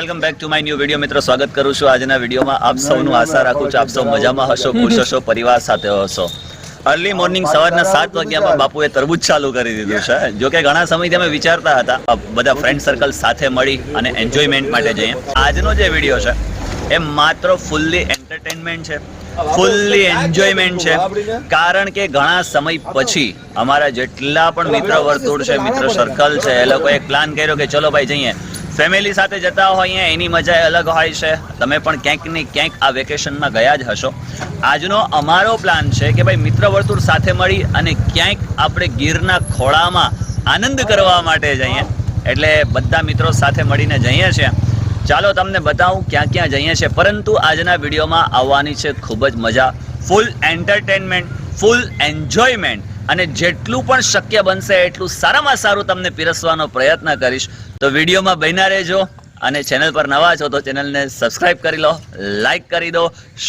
Welcome back to my new video મિત્રો સ્વાગત કરું છું આજના વિડીયોમાં. આપ સૌનું આશા રાખું છું. આપ સૌ મજામાં હશો ખુશ હશો પરિવાર સાથે હશો. અર્લી મોર્નિંગ સવારના સાત વાગ્યામાં બાપુએ તરબૂચ ચાલુ કરી દીધું છે. જો કે ઘણા સમયથી અમે વિચારતા હતા. બધા ફ્રેન્ડ સર્કલ સાથે મળી અને એન્જોયમેન્ટ માટે જઈએ. આજનો જે વીડિયો છે એ માત્ર ફૂલ્લી એન્ટરટેનમેન્ટ છે. ફૂલ્લી એન્જોયમેન્ટ છે. કારણ કે ઘણા સમય પછી અમારા જેટલા પણ મિત્ર વર્તુળ છે મિત્ર સર્કલ છે એ લોકોએ પ્લાન કર્યો કે ચલો ભાઈ જઈએ. ફેમિલી સાથે જતા હોઈએ, એની મજા અલગ હોય છે. તમે પણ ક્યાંક ને ક્યાંક આ વેકેશનમાં ગયા જ હશો. આજનો અમારો પ્લાન છે કે ભાઈ મિત્ર વર્તુળ સાથે મળી અને ક્યાંક આપણે ગીરના ખોળામાં આનંદ કરવા માટે જઈએ. એટલે બધા મિત્રો સાથે મળીને જઈએ છીએ. ચાલો તમને બતાવું ક્યાં ક્યાં જઈએ છીએ. પરંતુ આજના વિડીયોમાં આવવાની છે ખૂબ જ મજા. ફૂલ એન્ટરટેનમેન્ટ ફૂલ એન્જોયમેન્ટ અને જેટલું પણ શક્ય બનશે એટલું સારામાં સારું તમને પીરસવાનો પ્રયત્ન કરીશ. તો વિડીયોમાં બન્યા રહેજો અને ચેનલ પર નવા છો તો ચેનલને સબસ્ક્રાઇબ કરી લો, લાઇક કરી દો,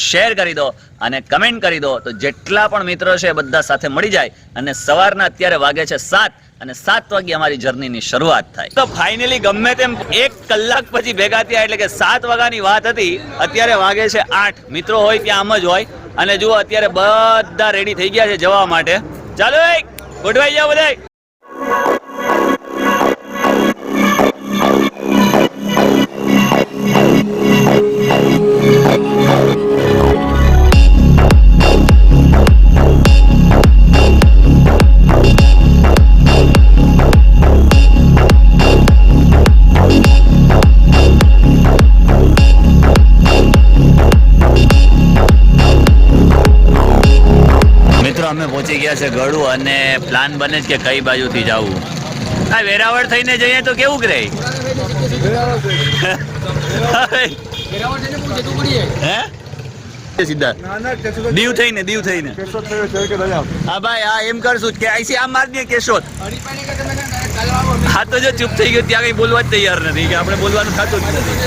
શેર કરી દો અને કમેન્ટ કરી દો. તો જેટલા પણ મિત્રો છે બધા સાથે મળી જાય અને સવારના અત્યારે વાગે છે સાત અને સાત વાગે અમારી જર્નીની શરૂઆત થાય. તો ફાઇનલી ગમે તેમ એક કલાક પછી ભેગા થયા એટલે કે સાત વાગ્યાની વાત હતી, અત્યારે વાગે છે આઠ. મિત્રો હોય ત્યાં આમ જ હોય અને જુઓ અત્યારે બધા રેડી થઈ ગયા છે જવા માટે. ચાલો ગોઠવાઈ જાઓ બધા પહોંચી ગળું અને પ્લાન બને છે કે કઈ બાજુથી જવું. આ વેરાવળ થઈને જઈએ તો કેવું રહે? હે? સીધા. દીવ થઈને દીવ થઈને. હા ભાઈ, હા, એમ કરશું કે આઈસી આમ માર દે કેશોદ? હા તો જો ચૂપ થઈ ગયો, ત્યાં કઈ બોલવા જ તૈયાર નથી, કે આપણે બોલવાનું થતું જ નથી.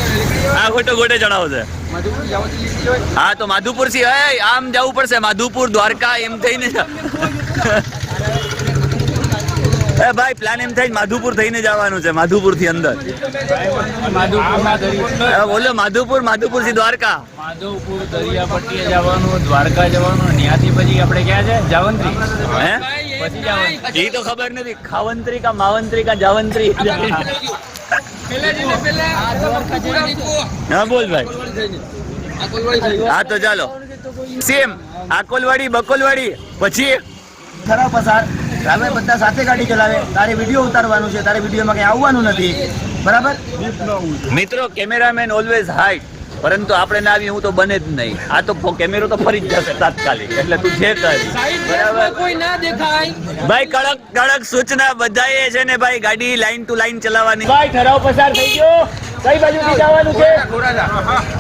આ ખોટો ગોટે ચડાવશે હા તો માધુપુરથી હે આમ જવું પડશે. માધુપુર દ્વારકા એમ થઈને એ ભાઈ પ્લાન એમ થાય માધુપુર થઈને જવાનું છે માધુપુરથી અંદર બોલો માધુપુર માધુપુરથી દ્વારકા. માધુપુર દરિયાપટ્ટી જવાનું દ્વારકા જવાનું ત્યાંથી પછી આપણે ક્યાં છે? જાવંત્રી. હે? પછી જાવંત્રી. એ તો ખબર નથી ખાવંત્રી કા માવંત્રી કા જાવંત્રી. હા બોલ ભાઈ. હા તો ચાલો. સેમ આકોલવાડી બકોલવાડી પછી ખરાબ પસાર. રામે બધા સાથે ગાડી ચલાવે. તારે વીડિયો ઉતારવાનું છે. તારે વિડીયોમાં કંઈ આવવાનું નથી. બરાબર? મિત્રો કેમેરામેન ઓલવેઝ હાઈટ પરંતુ આપણે ના આવી હું તો બને જ નહીં. આ તો કેમેરો તો ફરી જ જશે તાત્કાલિક એટલે તું જે કરી કોઈ ના દેખાય. ભાઈ કડક કડક સૂચના બધાએ છે ને ભાઈ ગાડી લાઈન ટુ લાઈન ચલાવવાની. ભાઈ ઠરાવ પસાર થઈ ગયો. કઈ બાજુથી જવાનું છે?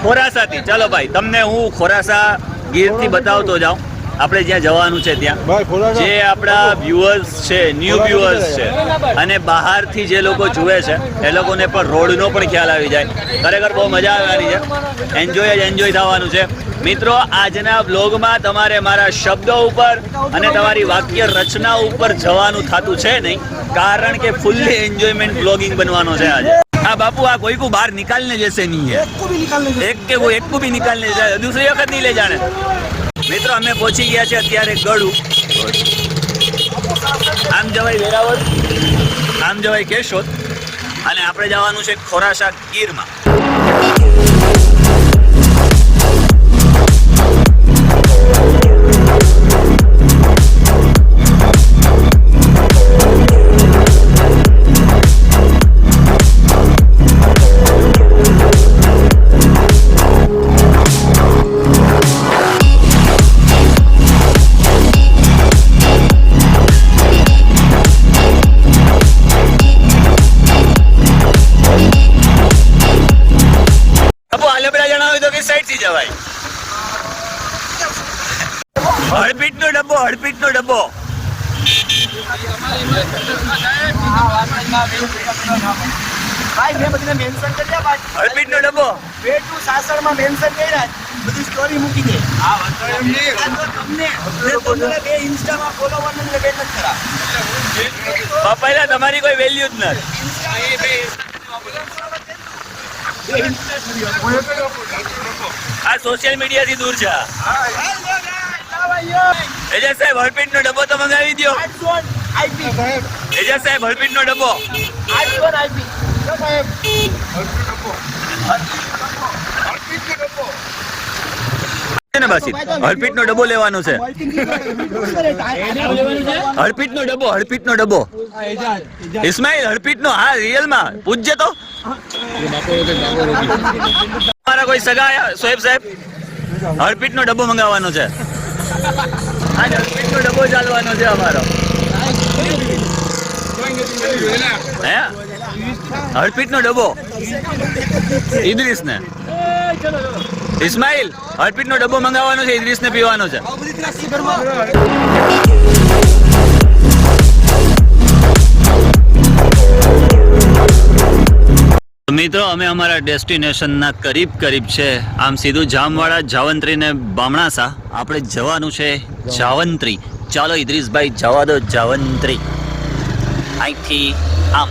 ખોરાસાથી. ચાલો ભાઈ તમને હું ખોરાસા ગીરથી બતાવતો જાઉં. આપણે જ્યાં જવાનું છે ત્યાં. જે આપણા વ્યુઅર્સ છે ન્યૂ વ્યુઅર્સ છે. અને બહારથી જે લોકો જુએ છે એ લોકોને પણ રોડનો પણ ખ્યાલ આવી જાય. ખરેખર બહુ મજા આવવાની છે. એન્જોય જ એન્જોય થવાનું છે. મિત્રો આજના બ્લોગમાં તમારે મારા શબ્દો ઉપર અને તમારી વાક્ય રચના ઉપર જવાનું થતું છે નહીં કારણ કે ફૂલ્લી એન્જોયમેન્ટ બ્લોગિંગ બનવાનો છે આજે. हाँ બાપુ આ કોઈ को બહાર निकालने जैसे नहीं है एक को એક निकालने एक के वो एक को भी निकालने दूसरी वक्त મિત્રો, અમે પહોંચી ગયા છે અત્યારે ગળું. આમ જવાય વેરાવળ, આમ જવાય કેશોદ, અને આપણે જવાનું છે ખોરાસા ગીરમાં. સાઈડથી હળપીટ નો ડબ્બો હળપીટ નો ડબ્બો. ભાઈ મેં બધીને મેન્શન કર્યા હળપીટ ડબ્બો. બે સાસણમાં મેન્શન કર્યા બધી સ્ટોરી મૂકી દે ને તમને બે ઇન્સ્ટામાં ફોલોવર ને બે નથી તમારી કોઈ વેલ્યુ જ નથી. આ સોશિયલ મીડિયા થી દૂર છે આ. એજાજ સાહેબ હળપીટ નો ડબ્બો તો મંગાવી દો એજાજ સાહેબ હળપીટ નો ડબ્બો. છે ને બાસી? હળપીટ નો ડબ્બો લેવાનો છે. હળપીટ નો ડબ્બો હળપીટ નો ડબ્બો ઇસ્માઇલ હળપીટ નો હા રિયલમાં પૂછજે તો. તમારા કોઈ સગા સોએબ સાહેબ હળપીટ નો ડબ્બો મંગાવવાનો છે. આજ હળપીટ નો ડબ્બો ચાલવાનો છે અમારો. હે? હળપીટ નો ડબ્બો. ઇદ્રીસ ને ઇસ્માઇલ હળપીટ નો ડબ્બો મંગાવવાનો છે ઇદ્રીસ ને પીવાનો છે. મિત્રો, અમે અમારા ડેસ્ટિનેશનના કરીબ કરીબ છે. આમ સીધું જામવાળા જાવંત્રી ને બામણાસા. આપણે જવાનું છે જાવંત્રી. ચાલો, ઇદ્રીસભાઈ જવા દો, જાવંત્રી. અહીંથી આમ.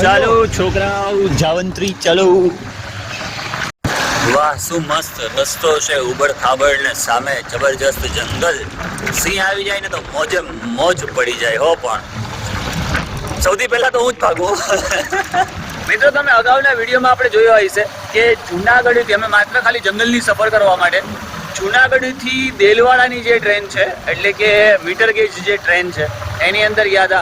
ચાલો છોકરાઓ જાવંત્રી ચાલો. વાહ શું મસ્ત રસ્તો છે ઉબડ ખાબડ ને સામે જબરજસ્ત જંગલ. સિંહ આવી જાય ને તો મોજે મોજ પડી જાય હો પણ. સૌથી પહેલા તો હું જ ભાગું. મિત્રો તમે અગાઉના વિડીયોમાં આપણે જોયો હશે કે જુનાગઢથી અમે માત્ર ખાલી જંગલની સફર કરવા માટે જૂનાગઢથી દેલવાડાની જે ટ્રેન છે એટલે કે મીટર ગેજ જે ટ્રેન છે એની અંદર યાદ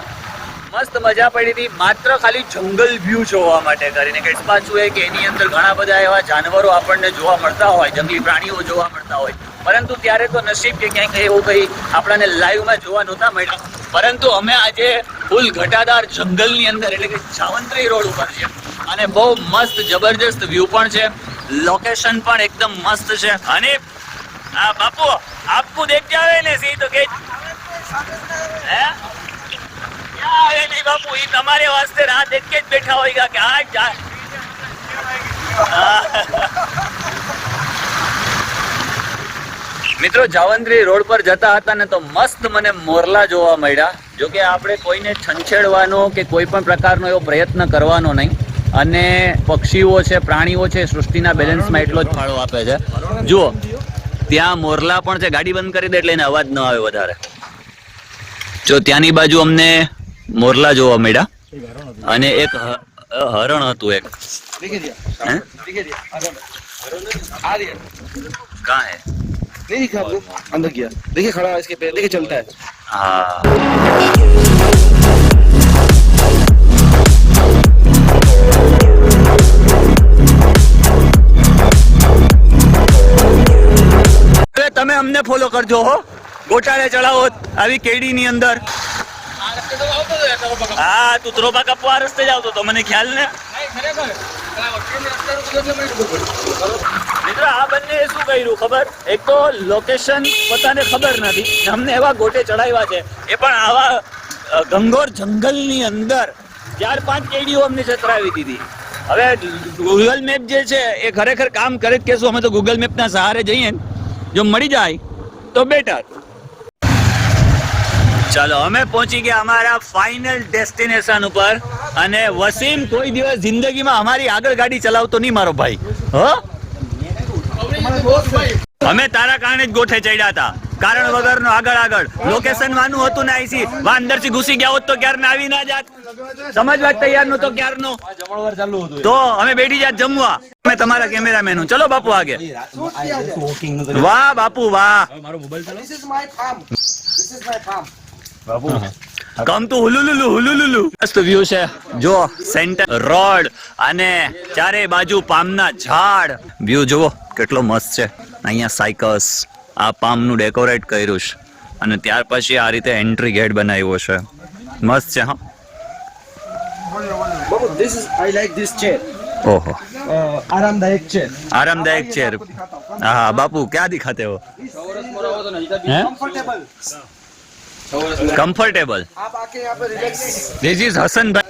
મસ્ત મજા પડી હતી. માત્ર ખાલી જંગલ વ્યૂ જોવા માટે કરીને. કે પાછું એ કે એની અંદર ઘણા બધા એવા જાનવરો આપણને જોવા મળતા હોય જંગલી પ્રાણીઓ જોવા મળતા હોય. પરંતુ ત્યારે તો નસીબ કે ક્યાંક એવું કંઈ આપણને લાઈવમાં જોવા નહોતા મળ્યા. પરંતુ અમે આજે ફૂલ ઘટાદાર જંગલની અંદર એટલે કે સાવંત્રી રોડ ઉપર છે અને બહુ મસ્ત જબરજસ્ત વ્યૂ પણ છે. લોકેશન પણ એકદમ મસ્ત છે. અને આ બાપુ આપકુ દેખ જાવે ને સી તો કે હે? આવે નહીં બાપુ એ તમારે વાસ્તે રાહ દેખ જ બેઠા હોય કે આ જા મિત્રો જાવંત્રી રોડ પર જતા હતા ને તો મસ્ત મને મોરલા જોવા મળ્યા. જો કે આપણે કોઈને છંછેડવાનો કે કોઈ પણ પ્રકારનો એવો પ્રયત્ન કરવાનો નહીં. અને પક્ષીઓ છે, પ્રાણીઓ છે, સૃષ્ટિના બેલેન્સમાં એટલો જ ફાળો આપે છે. જુઓ, ત્યાં મોરલા પણ છે. ગાડી બંધ કરી દે એટલે એને અવાજ ન આવે વધારે. જો ત્યાંની બાજુ અમને મોરલા જોવા મળ્યા અને એક હ- હરણ હતું એક देखिए दिया હે देखिए दिया आ रही है કાં હે नहीं दिखा आपको अंदर किया देखिए खड़ा है इसके पैर देखिए चलता है હા હવે તમે અમને ફોલો કરજો હો ગોટાળે ચડાવો આવી કેડીની અંદર હા તું ત્રોબા કાપવા રસ્તે જ આવતો તો મને ખ્યાલ ને? મિત્રો આ બંને શું કર્યું ખબર? એક તો લોકેશન પોતાને ખબર નથી અમને એવા ગોટે ચડાવ્યા છે. એ પણ આવા ગંગોર જંગલની અંદર ચાર પાંચ કેડીઓ અમને છતરાવી દીધી. હવે ગૂગલ મેપ જે છે એ ખરેખર કામ કરે જ કેશું અમે તો ગૂગલ મેપના સહારે જઈએ જો મળી જાય તો બેટર ચાલો અમે પહોંચી ગયા અમારા ફાઇનલ ડેસ્ટિનેશન ઉપર અને વસીમ કોઈ દિવસ જિંદગીમાં અમારી આગળ ગાડી ચલાવતો નહીં મારો ભાઈ. હો? અમે તારા કારણે જ ગોઠે ચડ્યા હતા. કારણ વગરનો આગળ આગળ. લોકેશન વાનું હતું ને આઈસી. વા અંદરથી ઘૂસી ગયા હોત તો ક્યારે આવી ના જાત. સમજવા જ તૈયાર નતો ક્યારનો. તો અમે બેઠી જાત જમવા. અમે તમારા કેમેરામેન હું. ચલો બાપુ આગે. વાહ બાપુ વાહ. This is કામ તો હુલુલુલુ હુલુલુલુ. મસ્ત વ્યૂ છે. જો સેન્ટર રોડ અને ચારે બાજુ પામના ઝાડ. વ્યૂ જુઓ કેટલો મસ્ત છે. અહીંયા સાયકસ આ પામનું ડેકોરેટ કર્યું છે. અને ત્યાર પછી આ રીતે એન્ટ્રી ગેટ બનાવ્યો છે. મસ્ત છે હા. બાબુ ધીસ ઓહો. આરામદાયક છે આરામદાયક ચેર હા બાપુ ક્યાં દેખાતે હો? હે? Comfortable. कंफर्टेबल आप आके यहाँ पे रिलैक्स दिस इज हसन भाई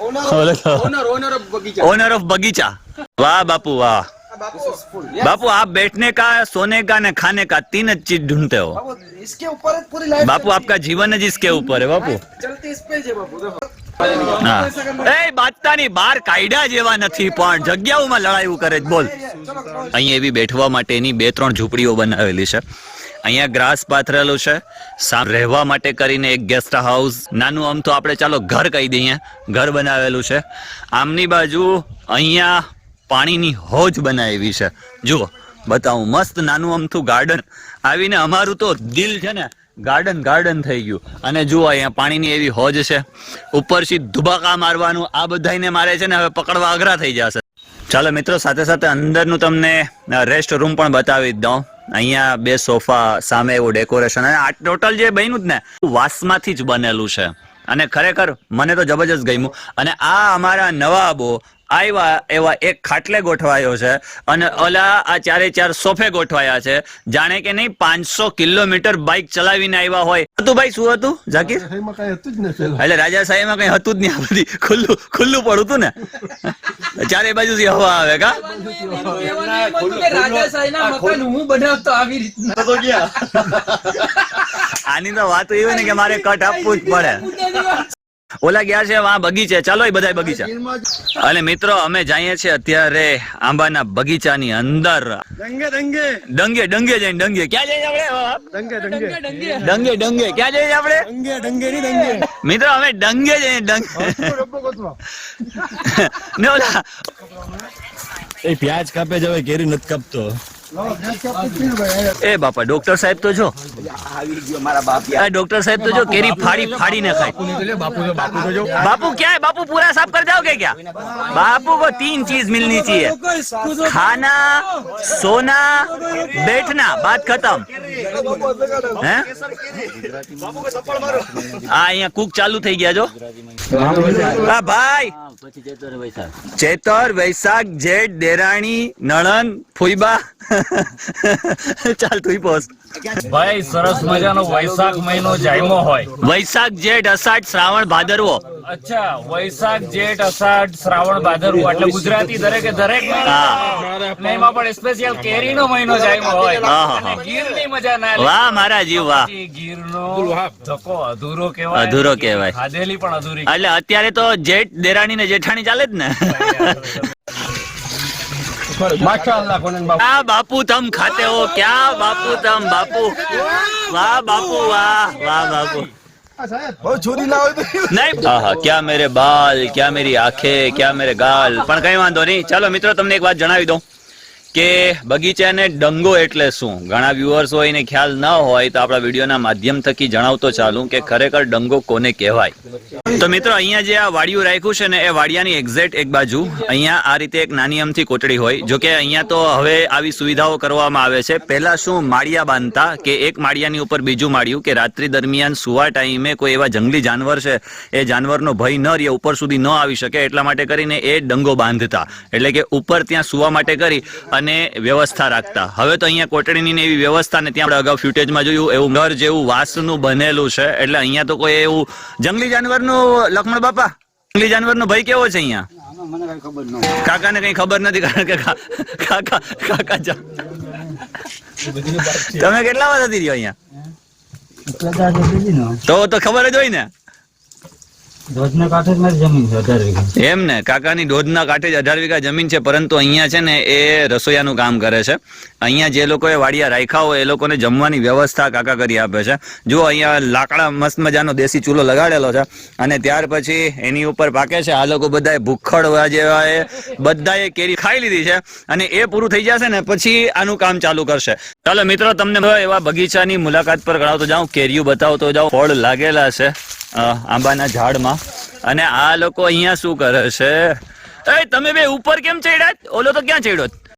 ओनर ઓલો તો. ओनर ओनर ऑफ बगीचा ઓનર ઓફ બગીચા વાહ બાપુ વાહ बापू आप बैठने का सोने का ने खाने का तीन चीज ढूंढते हो बाबू इसके ऊपर જ પૂરી લાઈફ बापू आपका जीवन જ इसके ऊपर है बापू ચલતી इस पे છે બાપુ देखो હા એ બાદતાની બાર કાયદા જેવા નથી પણ જગ્યાઓમાં લડાયું કરે છે બોલ અહીંયા એવી બેઠવા માટેની બે ત્રણ ઝૂંપડીઓ બનાવેલી છે અહીંયા ગ્રાસ પાથરેલું છે. રહેવા માટે કરીને એક ગેસ્ટ હાઉસ નાનું આમ તો આપણે ચાલો ઘર કહી દઈએ. ઘર બનાવેલું છે. આમની બાજુ અહીંયા પાણીની હોજ બનાવી છે. જુઓ, બતાવું, મસ્ત નાનું અમથું ગાર્ડન આવીને અમારું તો દિલ છે ને ગાર્ડન ગાર્ડન થઈ ગયું. અને જુઓ, અહીંયા પાણીની એવી હોજ છે. ઉપરથી ધુબાકા મારવાનું, આ બધાને મારે છે ને હવે પકડવા અઘરા થઈ જશે. ચાલો મિત્રો, સાથે સાથે અંદરનું તમને રેસ્ટ રૂમ પણ બતાવી દઉં. અહીંયા બે સોફા સામે એવું ડેકોરેશન અને આ ટોટલ જે બન્યું જ ને, વાસમાંથી જ બનેલું છે. અને ખરેખર મને તો જબરજસ્ત ગમ્યું. અને આ અમારા નવાબો આવ્યા એવા એક ખાટલે ગોઠવાયો છે. અને ઓલા આ ચારે ચાર સોફે ગોઠવાયા છે. જાણે કે નહીં પાંચસો કિલોમીટર બાઇક ચલાવીને આવ્યા હોય. હતું ભાઈ શું હતું? પેલા. એટલે રાજા સાહેબમાં કઈ હતું જ નહીં આ બધી. ખુલ્લું ખુલ્લું પડું હતું ને. ચારે બાજુથી હવા આવે કા? આની તો વાત એવી ને કે મારે કટ આપવું જ પડે. ઓલા ગયા છે વાં બગીચે. ચાલો એ બધા બગીચા. અને મિત્રો અમે જઈએ છીએ અત્યારે આંબાના બગીચાની અંદર. ડંગે ડંગે જઈને ડંગે ક્યાં જઈએ આપણે? ડંગે ડંગે ક્યાં જઈએ આપણે? ડંગે ડંગે ની મિત્રો અમે ડંગે જઈને ડંગે ને ઓલા એ પ્યાજ કાપે જ હવે કેરી નથી કાપતો. લાવો ગેસ કાપી જ પીને ભાઈ એ બાપા ડોક્ટર સાહેબ તો જો આવી ગયો મારા બાપ આ ડોક્ટર સાહેબ તો જો કેરી ફાડી ફાડીને ખાય બાપુ તો બાપુ તો જો बापू क्या है बापू पूरा साफ कर जाओगे क्या बापू को तीन चीज मिलनी चाहिए खाना सोना बैठना बात खत्म हैं આ અહીંયા કુક ચાલુ થઈ ગયા જો આ ભાઈ ચેતર વૈશાખ જેઠ દેરાણી નણન ફુઈબા ચાલ તું પોસ્ટ ભાઈ સરસ મજાનો વૈશાખ મહિનો જાયમો હોય. વૈશાખ જેઠ અષાઢ શ્રાવણ ભાદરવો. અચ્છા વૈશાખ જેઠ અષાઢ શ્રાવણ ભાદરવો. એટલે ગુજરાતી દરેકે દરેક મહિના એમાં પણ સ્પેશિયલ કેરીનો મહિનો જાયમો હોય. અને ગીરની મજા ના વાહ મારા જીવ વાહ ગીરનો ધક્કો અધૂરો કહેવાય. અધૂરો કહેવાય. ખાધેલી પણ અધૂરી. એટલે અત્યારે તો જેઠ દેરાણી ને જેઠાણી ચાલે જ ને. આ બાપુ તમ ખાતે હો. ક્યાં બાપુ તમ બાપુ? વાહ બાપુ વાહ વાહ બાપુ. ક્યાં મેરે બાલ ક્યાં મેરી આંખે ક્યાં મેરે ગાલ? પણ કઈ વાંધો નહીં. ચાલો મિત્રો તમને એક વાત જણાવી દઉં. કે બગીચાને ડંગો એટલે શું? ઘણા વ્યુઅર્સ હોય ને ખ્યાલ ન હોય તો આપણા વિડીયોના માધ્યમ થકી જણાવતો ચાલું કે ખરેખર ડંગો કોને કહેવાય. તો મિત્રો, અહીંયા જે આ વાડિયું રાખ્યું છે ને, એ વાડિયાની એક્ઝેક્ટ એક બાજુ. અહીંયા આ રીતે એક નાની અમથી કોટડી હોય. જો કે અહીંયા તો હવે આવી સુવિધાઓ કરવામાં આવે છે. પહેલા શું માળિયા બાંધતા કે એક માળિયાની ઉપર બીજું માળિયું? કે રાત્રિ દરમિયાન સુવા ટાઈમે કોઈ એવા જંગલી જાનવર છે, એ જાનવરનો ભય ન રહે, ઉપર સુધી ન આવી શકે. એટલા માટે કરીને એ ડંગો બાંધતા. એટલે કે ઉપર ત્યાં સુવા માટે કરી અને વ્યવસ્થા રાખતા. હવે તો અહીંયા કોટડીની એવી વ્યવસ્થા ને ત્યાં આપણે અગાઉ ફ્યુટેજમાં જોયું એવું ઘર જેવું વાસનું બનેલું છે. એટલે અહીંયા તો કોઈ એવું જંગલી જાનવરનું લક્ષ્મણ બાપા? જંગલી જાનવરનો ભય કેવો છે અહીંયા? કાકાને કઈ ખબર નથી કારણ કે કાકા કાકા જા તમે કેટલા વર્ષથી રહ્યો અહીંયા? તો તો ખબર જ હોય ને? એમ ને, કાકાની ધોધના કાંઠે જ અઢાર વીઘા જમીન છે, પરંતુ અહીંયા છે ને એ રસોઈયાનું કામ કરે છે. અહીંયા જે લોકોએ વાડિયા રાખ્યા હોય, એ લોકોને જમવાની વ્યવસ્થા કાકા કરી આપે છે. જો અહીંયા લાકડા મસ્ત મજાનો દેશી ચૂલો લગાડેલો છે અને ત્યાર પછી એની ઉપર પાકે છે, આ લોકો બધાએ ભૂખડ એ બધાએ કેરી ખાઈ લીધી છે અને એ પૂરું થઈ જશે ને પછી આનું કામ ચાલુ કરશે. ચાલો મિત્રો, તમને એવા બગીચાની મુલાકાત પર કરાવતો જાઉં, કેરીઓ બતાવતો જાઉં, ફળ લાગેલા છે. આંબાના ઝાડમાં. અને આ લોકો અહીંયા શું કરે છે? એ, તમે બે ઉપર કેમ ચડ્યા? ઓલો તો ક્યાં ચડ્યો?